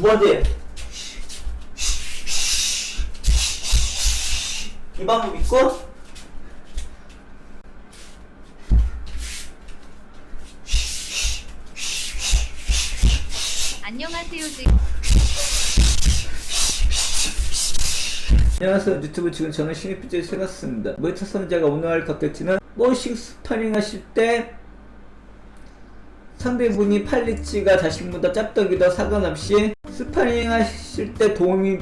두 번째. 이 방법 있고? 안녕하세요. 지 안녕하세요. 유튜브 지금 저는 신입비제 최갔습니다. 모니터 선자가 오늘 할 컨텐츠는 모싱 스파링 하실 때 상대분이 팔리치가 자신보다 짭떡이다 상관없이 스파링 하실 때 도움이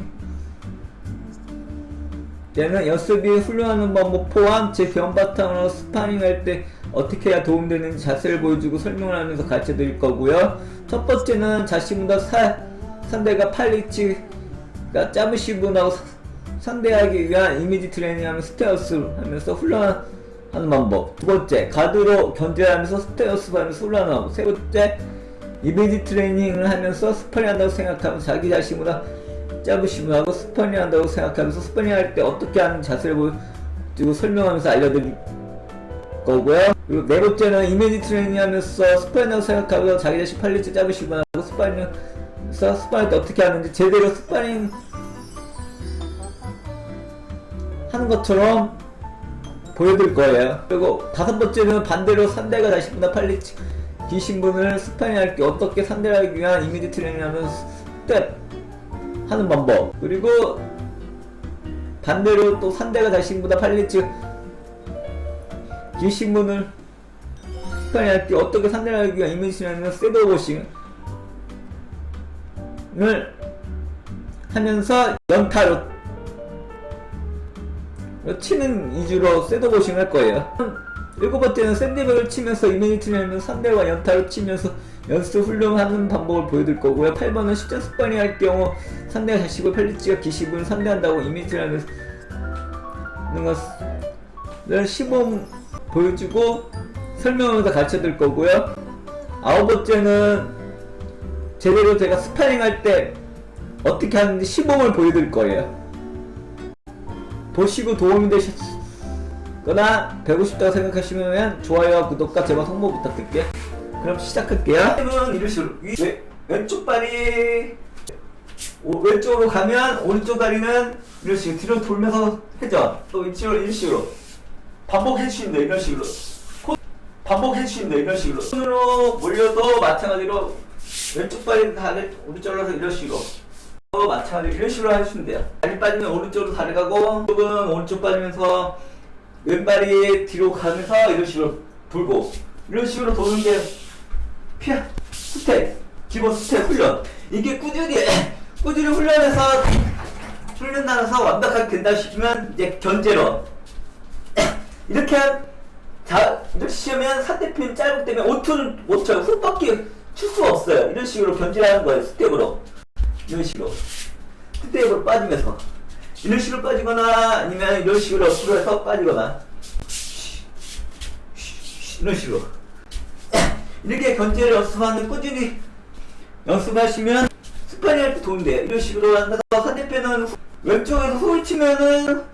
되는 연습이 훌륭한 방법 포함 제 경험 바탕으로 스파링 할 때 어떻게 해야 도움되는지 자세를 보여주고 설명을 하면서 가르쳐 드릴 거고요. 첫 번째는 자신보다 사, 상대가 팔리치가 짧으신 분하고 사- 상대하기 위한 이미지 트레이닝하면 스테어스 하면서 훈련하는 방법. 두 번째 가드로 견제하면서 스테어스 하면서 훈련하고. 세 번째 이미지 트레이닝을 하면서 스파링 한다고 생각하면서 자기 자신보다 짧으신 분하고 스파링 한다고 생각하면서 스파링 할 때 어떻게 하는 자세를 보여주고 설명하면서 알려드릴 거고요 그리고 네 번째는 이미지 트레이닝 하면서 스파링 한다고 생각하면서 자기 자신 팔리지 짧으신 분하고 스파링 해서 스파링 어떻게 하는지 제대로 스파링 하는 것처럼 보여드릴 거예요. 그리고 다섯 번째는 반대로 상대가 자신보다 빨리 치- 기신 분을 스파링할 때 어떻게 상대를 하기 위한 이미지 트레이닝 하면 스텝 하는 방법. 그리고 반대로 또 상대가 자신보다 빨리 치- 기신 분을 스파링할 때 어떻게 상대를 하기 위한 이미지 트레이닝 셋업 워싱을 하면서 연타로 치는 위주로 셋업워싱 할 거예요. 일곱 번째는 샌드백을 치면서 이미니트 내면 상대와 연타를 치면서 연습 훈련하는 방법을 보여드릴 거고요. 8번은 실전 스파링 할 경우 상대가 자식을 팔리치가 기식을 상대한다고 이미니트를 하는 것을 시범 보여주고 설명하면서 가르쳐 드릴 거고요. 아홉 번째는 제대로 제가 스파링 할 때 어떻게 하는지 시범을 보여드릴 거예요. 보시고 도움이 되셨 거나 배우고 싶다고 생각하시면 좋아요와 구독과 제발 홍보 부탁드릴게요. 그럼 시작할게요. 이런 식으로. 위, 왼, 왼쪽 발이 오, 왼쪽으로 가면 오른쪽 다리는 이런 식으로 뒤로 돌면서 회전 또 이쪽으로 이런 식으로. 반복 해 주시면 돼요 이런 식으로. 코- 반복 해 주시면 돼요 이런 식으로. 손으로 몰려도 마찬가지로 왼쪽 발이 다리 오른쪽으로 가서 이런 식으로. 또 마찬가지로 이런 식으로 하시면 돼요. 다리 빠지면 오른쪽으로 다리 가고 왼쪽은 오른쪽 빠지면서 왼발이 뒤로 가면서 이런 식으로 돌고 이런 식으로 도는 게 피아 스텝 기본 스텝 훈련. 이게 꾸준히 꾸준히 훈련해서 훈련하면서 완벽하게 된다 싶으면 이제 견제로. 이렇게 자 이렇게 치면 상대편 짧기 때문에 5톤 못 쳐요 훅밖에 칠 수가 없어요. 이런 식으로 견제하는 거예요 스텝으로. 이런 식으로. 스텝으로 빠지면서 이런 식으로 빠지거나 아니면 이런 식으로 옆으로 해서 빠지거나. 이런 식으로. 이렇게 견제를 연습하는 꾸준히 연습하시면 스파링 할때 도움이 돼요. 이런 식으로 한다가 상대편은 왼쪽에서 훅을 치면은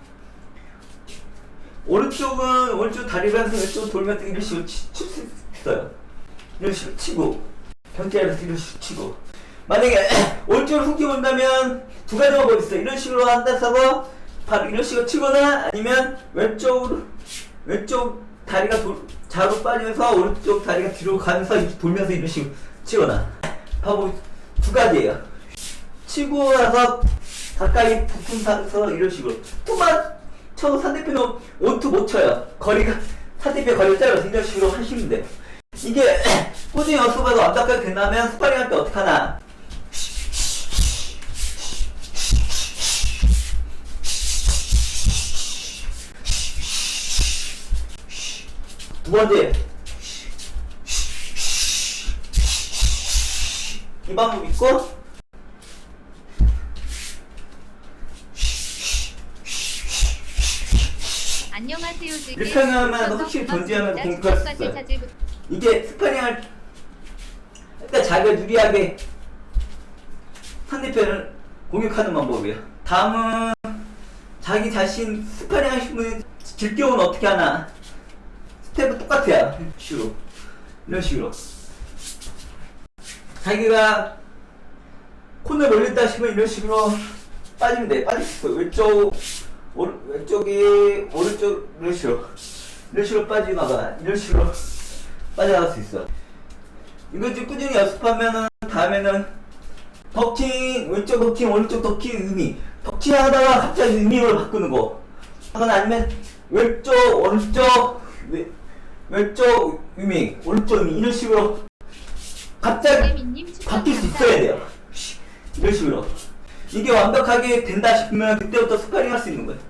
오른쪽은 오른쪽 다리를 해서 왼쪽 돌면서 이런 식으로 칠수 있어요. 이런 식으로 치고 견제하면서 이런 식으로 치고 만약에 오른쪽으로 훅이 온다면 두 가지 방법이 있어요. 이런 식으로 한다서 바로 이런 식으로 치거나 아니면 왼쪽으로 왼쪽 다리가 돌, 좌로 빠지면서 오른쪽 다리가 뒤로 가면서 돌면서 이런 식으로 치거나 방법이 두 가지예요. 치고 나서 가까이 붙은 상태에서 이런 식으로 또만 쳐도 상대편은 원투 못 쳐요. 거리가 상대편 거리가 짧아서 이런 식으로 하시면 돼요. 이게 꾸준히 연습해서 완벽하게 된다면 스파링 할 때 어떻게 하나 두 번째 이 방법 있고 안녕하세요. 지 이렇게 하면 확실히 견제하면서 공격할 수 있어요. 이게 스파링 할 그러니까 자기가 유리하게 상대편을 공격하는 방법이에요. 다음은 자기 자신 스파링 하신 분이 질 경우는 어떻게 하나 스텝은 똑같아요. 식으로 음, 네. 이런 식으로 자기가 코너 올린다 싶으면 이런 식으로 빠지면 돼. 빠질 수 있어. 왼쪽, 오른, 왼쪽이, 오른쪽, 이런 식으로. 이런 식으로 빠지나가. 이런 식으로 빠져나갈 수 있어. 이거 좀 꾸준히 연습하면은, 다음에는, 덕킹, 왼쪽 덕킹, 오른쪽 덕킹 의미. 덕킹 하다가 갑자기 의미를 바꾸는 거. 아니면, 왼쪽, 오른쪽, 왼, 왼쪽 의미, 오른쪽 의미. 이런 식으로 갑자기 바뀔 수. 있어야 돼요. 이런 식으로. 이게 완벽하게 된다 싶으면 그때부터 스파링 할 수 있는 거예요.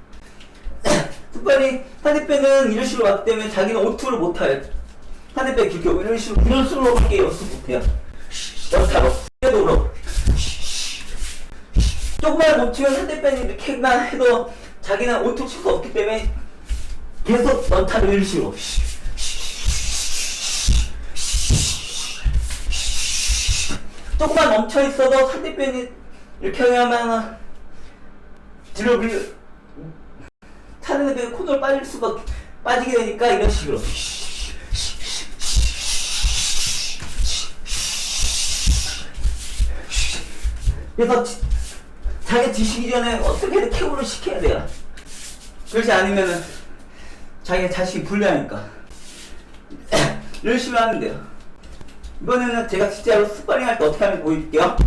스파링, 상대편은 이런 식으로 왔기 때문에 자기는 오투를 못 해요. 상대편 길게 오고 이런 식으로, 이런 식으로밖에 연습 못 해요. 연타로, 때도로. 조금만 멈추면 상대편이 이렇게만 해도 자기는 오투 칠수 없기 때문에 계속 연타로 이런 식으로. 조금만 멈춰 있어도 상대편이 이렇게 하면 뒤로 차는 애들 코너로 빠질 수가 빠지게 되니까 이런 식으로. 그래서 지- 자기 뒤시기 전에 어떻게든 캡으로 시켜야 돼요. 그렇지 않으면은 자기 자식이 불리하니까. 식으로 하면 돼요 이번에는 제가 진짜로 스파링 할 때 어떻게 하는지 보여줄게요.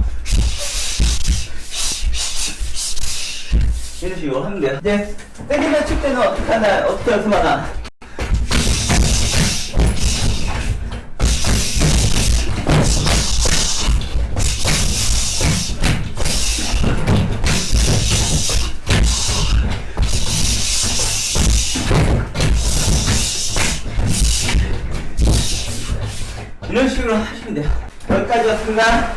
이런 식으로 하면 돼요. 이제 때리면 칠 때는 어떻게 하나, 어떻게 연습하나. 돼요. 여기까지였습니다.